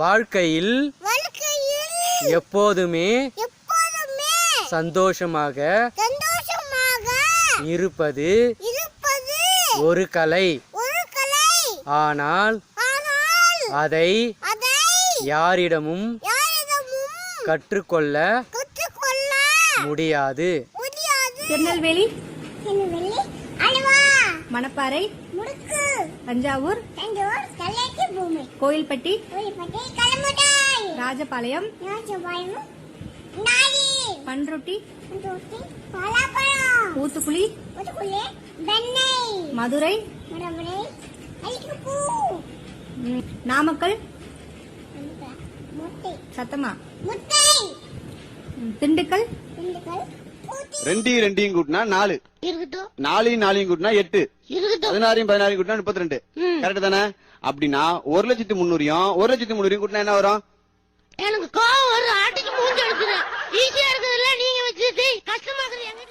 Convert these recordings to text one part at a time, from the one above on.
வாழ்க்கையில் எப்போதுமே சந்தோஷமாக இருப்பது ஒரு கலை. ஆனால் அதை யாரிடமும் கற்றுக்கொள்ள முடியாது. திருநெல்வேலி மணப்பாறை தஞ்சாவூர் கோயில்பட்டி ராஜபாளையம் பன்ருட்டி ஊத்துக்குழி மதுரை நாமக்கல் சத்தமா? திண்டுக்கல் ரெண்டையும் ரெண்டையும் கூட்டினா நாலு. நாலையும் நாலையும் கூட்டினா எட்டு. பதினாறையும் பதினாறையும் கூட்டினா முப்பத்தி ரெண்டு கரெக்ட் தானே? அப்படின்னா ஒரு லட்சத்தி முந்நூறையும் ஒரு லட்சத்தி முந்நூறையும் கூட்டினா என்ன வரும்? எனக்கு கோவம் வரும். ஆட்டுக்கு மூஞ்சி எடுக்குது ஈஸியா இருக்குதுல்ல நீங்க வச்சுட்டு கஷ்டமா இருக்குது எங்க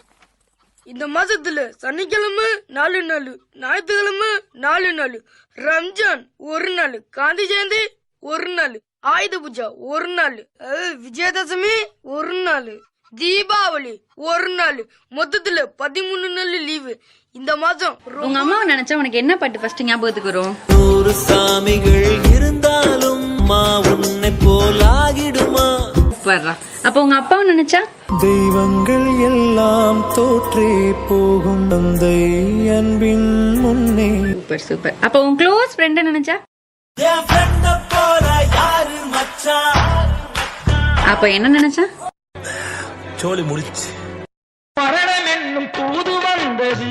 இந்த மாசத்துல சனிக்கிழமை நாலு நாள் ஞாயிற்றுக்கிழமை நாலு நாள் ரம்ஜான் ஒரு நாள் காந்தி ஜெயந்தி ஒரு நாள் ஆயுத பூஜா ஒரு நாள் விஜயதசமி ஒரு நாள் தீபாவளி ஒரு நாள் மொத்தத்துல பதிமூணு நாள் லீவு இந்த மாசம் ரொம்ப உங்க அம்மாவை நினைச்சா உனக்கு என்ன பாட்டு ஃபர்ஸ்ட் ஞாபகத்துக்கு வரும்? நூறு சாமிகள் இருந்தாலும் மா உன்னை போலாகிடுமா சூப்பர்ரா அப்ப உங்க அப்பாவை நினைச்சா? தெய்வங்கள் எல்லாம் தோற்றே போகும் தந்தை அன்பின் முன்னே. சூப்பர் சூப்பர் அப்ப உன் க்ளோஸ் ஃப்ரெண்ட நினைச்சா? போல யாரு மச்சான்? அப்ப என்ன நினைச்சா? சோழி முடிச்சு மரணம் என்னும் தூது வந்தது.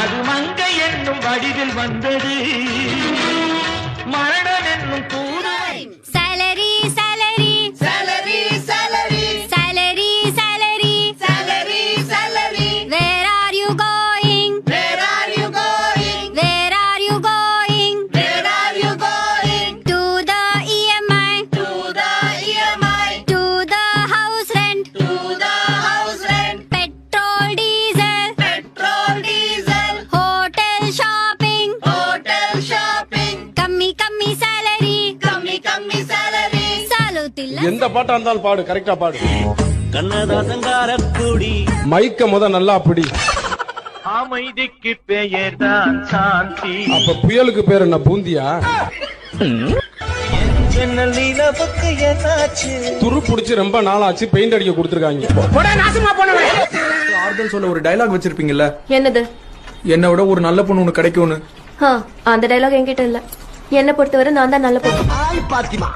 அது மங்கை என்னும் வடிவில் வந்தது. எந்த பாட்டா இருந்தாலும் பாடு கரெக்டா பாடு. கண்ணதாசங்கார குடி மைக்க முத நல்லா அப்படி அமைதிக்கு பெயர்தான் சாந்தி. அப்ப புயலுக்கு பேர் என்ன பூந்தியா? துரு புடிச்சு ரொம்ப நாளாச்சு பெயிண்ட் அடிக்க கொடுத்துருக்காங்க. ஆறுதல் சொல்ல ஒரு டயலாக் வச்சிருப்பீங்கல்ல? என்னது? என்னை விட ஒரு நல்ல பொண்ணு ஒண்ணு கிடைக்கும்னு. ஆ, அந்த டைலாக் என்கிட்ட இல்ல. என்ன பொறுத்தவரை நான் தான் நல்ல பொண்ணு. பாத்திமா.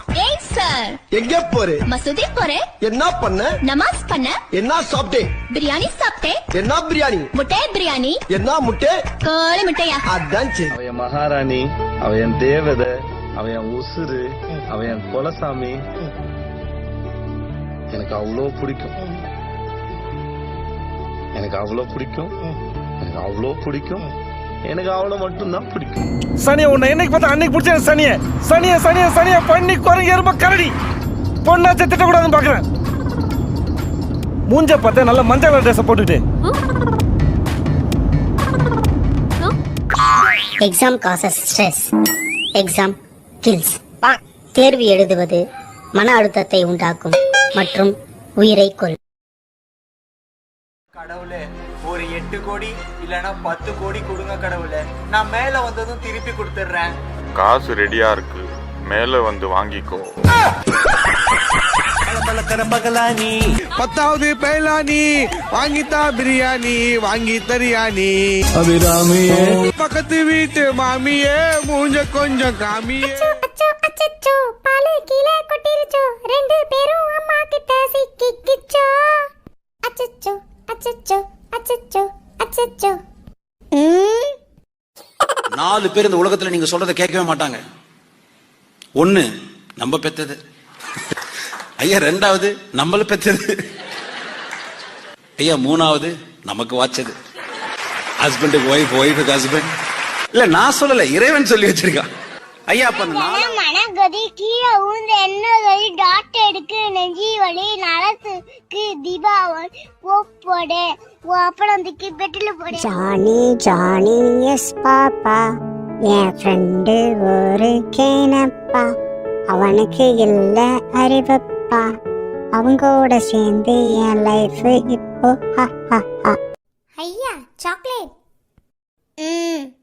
சார். எங்க போற? மசூதி போறேன் என்ன பண்ண? நமாஸ் பண்ண. என்ன சாப்பிட்டே? பிரியாணி சாப்பிட்டேன் என்ன பிரியாணி? முட்டை பிரியாணி. என்ன முட்டை? கோழி முட்டையா? அதான் சரி. அவன் என் மகாராணி அவன் என் தேவதை அவன் என் உசுரு அவன் என் குலசாமி. எனக்கு அவ்வளோ பிடிக்கும். எனக்கு அவ்வளோ பிடிக்கும். எனக்கு அவ்வளோ பிடிக்கும். எனக்கு அவ்வளோ மட்டும்தான் பிடிக்கும். சனிய உன்னை என்னைக்கு பார்த்தா அன்னைக்கு பிடிச்ச சனிய. சனிய சனிய சனிய பண்ணி குரங்கு எரும கரடி. பொண்ணாச்ச திட்டக்கூடாதுன்னு பாக்குறேன் மூஞ்ச பார்த்தா நல்ல மஞ்சள் ட்ரெஸ் போட்டுட்டு. Exam causes stress exam kills தேர்வு எழுதுவது மன அழுத்தத்தை உண்டாக்கும் மற்றும் உயிரை கொல் கடவுளே. எட்டு கோடி இல்லனா பத்து கோடி கொடுங்க கடவுளே. நான் மேல வந்ததும் திருப்பி கொடுத்துட்றேன். காசு ரெடியா இருக்கு. மேல வந்து வாங்கிக்கோ. பத்தாவது பைலானி வாங்கித்தா பிரியாணி வாங்கி தரியாணி அபிராமியே. பக்கத்து வீட்டு மாமியே மூஞ்ச கொஞ்சம் காமியே. நாலு பேர் இந்த உலகத்துல நீங்க சொல்றதை கேட்கவே மாட்டாங்க. ஒண்ணு நம்ம பெத்தது. ஐயா ரெண்டாவது நம்மள பெத்தது. ஐயா மூணாவது நமக்கு வாச்சது. ஹஸ்பண்டுக்கு ஒய்ஃப் ஒய்ஃபுக்கு ஹஸ்பண்ட் இல்ல நான் சொல்லல இறைவன் சொல்லி வச்சிருக்கான். ஐயா அப்ப மனகதி கீழே ஊந்து என்ன கதி? டாட் எடுக்கு நெஞ்சி வலி நலத்துக்கு தீபாவளி போடு. அப்புறத்துக்கு பெட்டில போடு. Johnny Johnny yes papa. என் ஃப்ரெண்டு ஒரு கேனப்பா. அவனுக்கு இல்ல அறிவப்பா. அவங்களோட சேர்ந்து என் லைஃப் இப்போ ஐயா சாக்லேட் ம்.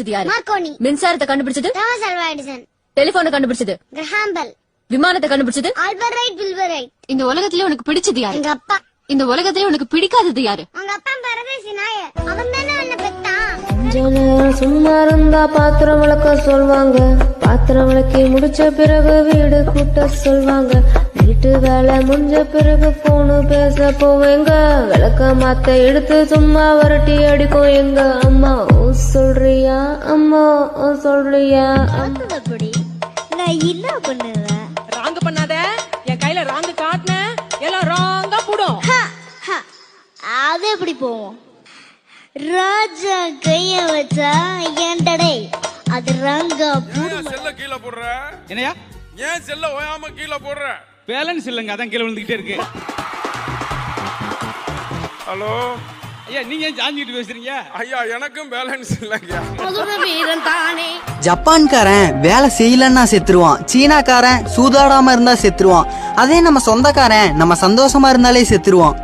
கண்டுபிடிச்சது யாரு? மார்க்கோனி. மின்சாரத்தை கண்டுபிடிச்சது? Thomas Alva Edison. டெலிபோனை கண்டுபிடிச்சது? கிரஹாம் பெல் விமானத்தை கண்டுபிடிச்சது? Albert Wright Wilbur Wright. இந்த உலகத்திலே உனக்கு பிடிச்சது யாரு? எங்க அப்பா. இந்த உலகத்திலே உனக்கு பிடிக்காதது யாரு? உங்க அப்பா பரதேசி நாயர். அவன் தானே உன்னை பெத்தான். சும்மா இருந்தா பாத்திரம் விளக்க சொல்வாங்க. பாத்திரம் விளக்கி முடிச்ச பிறகு வீடு கூட்ட சொல்வாங்க. வீட்டு வேலை முடிஞ்ச பிறகு போனு பேச போவேங்க. விளக்க மாத்த எடுத்து சும்மா வரட்டி அடிக்கும் எங்க அம்மா. ஓ சொல்றியா அம்மா? ஓ சொல்றியா அப்படி நான் என்ன பண்ணுவேன்? ராங்கு பண்ணாத. என் கையில ராங்கு காட்டின. எல்லாம் ராங்கா போடும். அது எப்படி போவோம்? ராஜா கைய வச்சா ஏண்டடே அது ரங்கா செல்ல கீழே போடுற? என்னையா? ஏன் செல்ல ஓயாம கீழே போடுற? பேலன்ஸ் இல்லைங்க அதான் கீழே விழுந்துகிட்டே இருக்கு. ஹலோ? ஐயா நீங்க ஏன் சாஞ்சிட்டு பேசுறீங்க? ஐயா எனக்கும் பேலன்ஸ் இல்லைங்க. ஜப்பான்காரன் வேலை செய்யலன்னா செத்துருவான். சீனாக்காரன் சூதாடாம இருந்தா செத்துருவான். அதே நம்ம சொந்தக்காரன் நம்ம சந்தோஷமா இருந்தாலே செத்துருவான்.